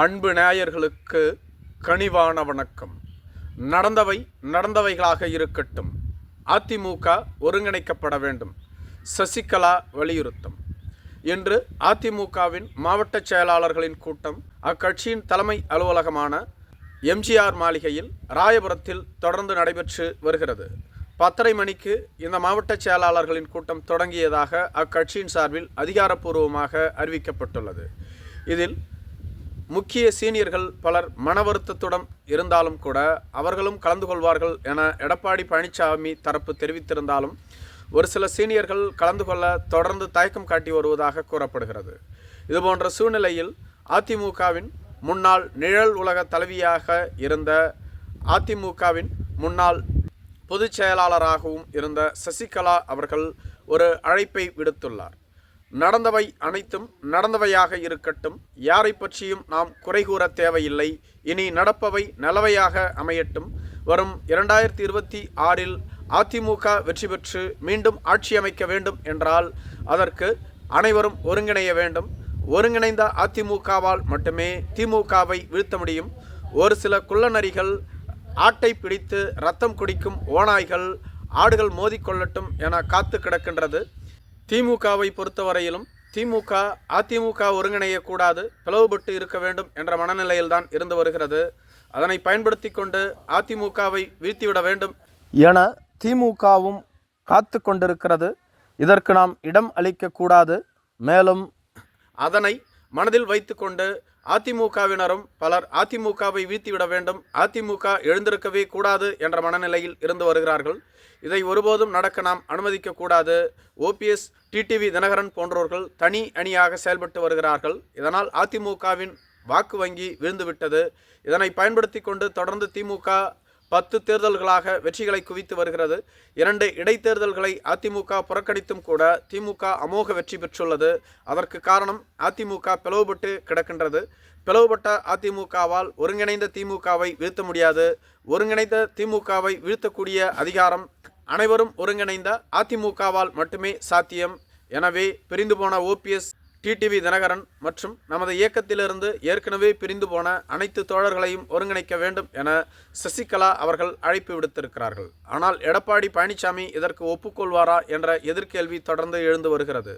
அன்பு நேயர்களுக்கு கனிவான வணக்கம். நடந்தவை நடந்தவைகளாக இருக்கட்டும். அதிமுக ஒருங்கிணைக்கப்பட வேண்டும். சசிகலா வலியுறுத்தும். இன்று அதிமுகவின் மாவட்ட செயலாளர்களின் கூட்டம் அக்கட்சியின் தலைமை அலுவலகமான எம்ஜிஆர் மாளிகையில் ராயபுரத்தில் தொடர்ந்து நடைபெற்று வருகிறது. பத்தரை மணிக்கு இந்த மாவட்ட செயலாளர்களின் கூட்டம் தொடங்கியதாக அக்கட்சியின் சார்பில் அதிகாரப்பூர்வமாக அறிவிக்கப்பட்டுள்ளது. இதில் முக்கிய சீனியர்கள் பலர் மன வருத்தத்துடன் இருந்தாலும் கூட அவர்களும் கலந்து கொள்வார்கள் என எடப்பாடி பழனிசாமி தரப்பு தெரிவித்திருந்தாலும் ஒரு சில சீனியர்கள் கலந்து கொள்ள தொடர்ந்து தயக்கம் காட்டி வருவதாக கூறப்படுகிறது. இதுபோன்ற சூழ்நிலையில் அதிமுகவின் முன்னாள் நிழல் உலக தலைவியாக இருந்த அதிமுகவின் முன்னாள் பொதுச் செயலாளராகவும் இருந்த சசிகலா அவர்கள் ஒரு அழைப்பை விடுத்துள்ளார். நடந்தவை அனைத்தும் நடந்தவையாக இருக்கட்டும். யாரை பற்றியும் நாம் குறை கூற தேவையில்லை. இனி நடப்பவை நல்லவையாக அமையட்டும். வரும் இரண்டாயிரத்தி இருபத்தி ஆறில் அதிமுக வெற்றி பெற்று மீண்டும் ஆட்சி அமைக்க வேண்டும் என்றால் அதற்கு அனைவரும் ஒருங்கிணைய வேண்டும். ஒருங்கிணைந்த அதிமுகவால் மட்டுமே திமுகவை வீழ்த்த முடியும். ஒரு சில குள்ளநரிகள் ஆட்டை பிடித்து ரத்தம் குடிக்கும் ஓநாய்கள் ஆடுகள் மோதிக்கொள்ளட்டும் என காத்து கிடக்கின்றது. திமுகவை பொறுத்தவரையிலும் திமுக அதிமுக ஒருங்கிணையக்கூடாது பிளவுபட்டு இருக்க வேண்டும் என்ற மனநிலையில்தான் இருந்து வருகிறது. அதனை பயன்படுத்தி கொண்டு அதிமுகவை வீழ்த்திவிட வேண்டும் என திமுகவும் காத்து கொண்டிருக்கிறது. இதற்கு நாம் இடம் அளிக்கக்கூடாது. மேலும் அதனை மனதில் வைத்துக்கொண்டு அதிமுகவினரும் பலர் அதிமுகவை வீழ்த்திவிட வேண்டும். அதிமுக எழுந்திருக்கவே கூடாது என்ற மனநிலையில் இருந்து வருகிறார்கள். இதை ஒருபோதும் நடக்க நாம் அனுமதிக்கக்கூடாது ஓபிஎஸ் டிடிவி தினகரன் போன்றோர்கள் தனி அணியாக செயல்பட்டு வருகிறார்கள். இதனால் அதிமுகவின் வாக்கு வங்கி விழுந்துவிட்டது. இதனை பயன்படுத்தி கொண்டு தொடர்ந்து திமுக பத்து தேர்தல்களாக வெற்றிகளை குவித்து வருகிறது. இரண்டு இடைத்தேர்தல்களை அதிமுக புறக்கணித்தும் கூட திமுக அமோக வெற்றி பெற்றுள்ளது. அதற்கு காரணம் அதிமுக பிளவுபட்டு கிடக்கின்றது. பிளவுபட்ட அதிமுகவால் ஒருங்கிணைந்த திமுகவை வீழ்த்த முடியாது. ஒருங்கிணைந்த திமுகவை வீழ்த்தக்கூடிய அதிகாரம் அனைவரும் ஒருங்கிணைந்த அதிமுகவால் மட்டுமே சாத்தியம். எனவே பிரிந்து போன ஓபிஎஸ் டிடிவி தினகரன் மற்றும் நமது இயக்கத்திலிருந்து ஏற்கனவே பிரிந்து போன அனைத்து தோழர்களையும் ஒருங்கிணைக்க வேண்டும் என சசிகலா அவர்கள் அழைப்பு விடுத்திருக்கிறார்கள். ஆனால் எடப்பாடி பழனிசாமி இதற்கு ஒப்புக்கொள்வாரா என்ற எதிர்கேள்வி தொடர்ந்து எழுந்து வருகிறது.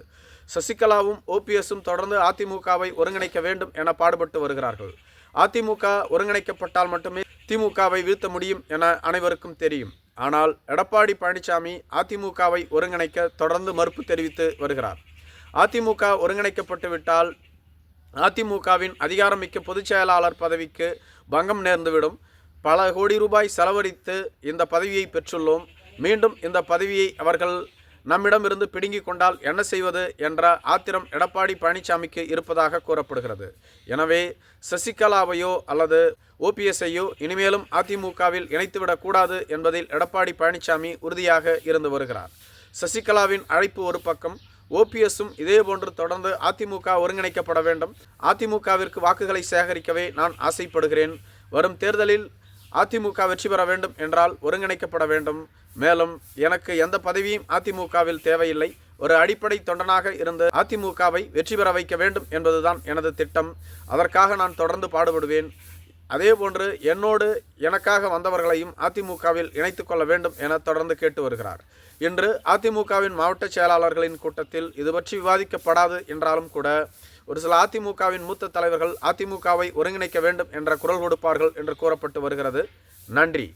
சசிகலாவும் ஓபிஎஸும் தொடர்ந்து அதிமுகவை ஒருங்கிணைக்க வேண்டும் என பாடுபட்டு வருகிறார்கள். அதிமுக ஒருங்கிணைக்கப்பட்டால் மட்டுமே திமுகவை வீழ்த்த முடியும் என அனைவருக்கும் தெரியும். ஆனால் எடப்பாடி பழனிசாமி அதிமுகவை ஒருங்கிணைக்க தொடர்ந்து மறுப்பு தெரிவித்து வருகிறார். அதிமுக ஒருங்கிணைக்கப்பட்டு விட்டால் அதிமுகவின் அதிகாரமிக்க பொதுச் செயலாளர் பதவிக்கு பங்கம் நேர்ந்துவிடும். பல கோடி ரூபாய் செலவழித்து இந்த பதவியை பெற்றுள்ளோம். மீண்டும் இந்த பதவியை அவர்கள் நம்மிடமிருந்து பிடுங்கிக் கொண்டால் என்ன செய்வது என்ற ஆத்திரம் எடப்பாடி பழனிசாமிக்கு இருப்பதாக கூறப்படுகிறது. எனவே சசிகலாவையோ அல்லது ஓபிஎஸ்ஐயோ இனிமேலும் அதிமுகவில் இணைத்துவிடக்கூடாது என்பதில் எடப்பாடி பழனிசாமி உறுதியாக இருந்து வருகிறார். சசிகலாவின் அழைப்பு ஒரு பக்கம் ஓபிஎஸும் இதேபோன்று தொடர்ந்து அதிமுக ஒருங்கிணைக்கப்பட வேண்டும். அதிமுகவிற்கு வாக்குகளை சேகரிக்கவே நான் ஆசைப்படுகிறேன். வரும் தேர்தலில் அதிமுக வெற்றி பெற வேண்டும் என்றால் ஒருங்கிணைக்கப்பட வேண்டும். மேலும் எனக்கு எந்த பதவியும் அதிமுகவில் தேவையில்லை. ஒரு அடிப்படை தொண்டனாக இருந்து அதிமுகவை வெற்றி பெற வைக்க வேண்டும் என்பதுதான் எனது திட்டம். அதற்காக நான் தொடர்ந்து பாடுபடுவேன். அதே போன்று என்னோடு எனக்காக வந்தவர்களையும் அதிமுகவில் இணைத்து கொள்ள வேண்டும் என தொடர்ந்து கேட்டு வருகிறார். இன்று அதிமுகவின் மாவட்ட செயலாளர்களின் கூட்டத்தில் இது பற்றி விவாதிக்கப்படாது என்றாலும் கூட ஒரு சில அதிமுகவின் மூத்த தலைவர்கள் அதிமுகவை ஒருங்கிணைக்க வேண்டும் என்ற குரல் கொடுப்பார்கள் என்று கூறப்பட்டு வருகிறது. நன்றி.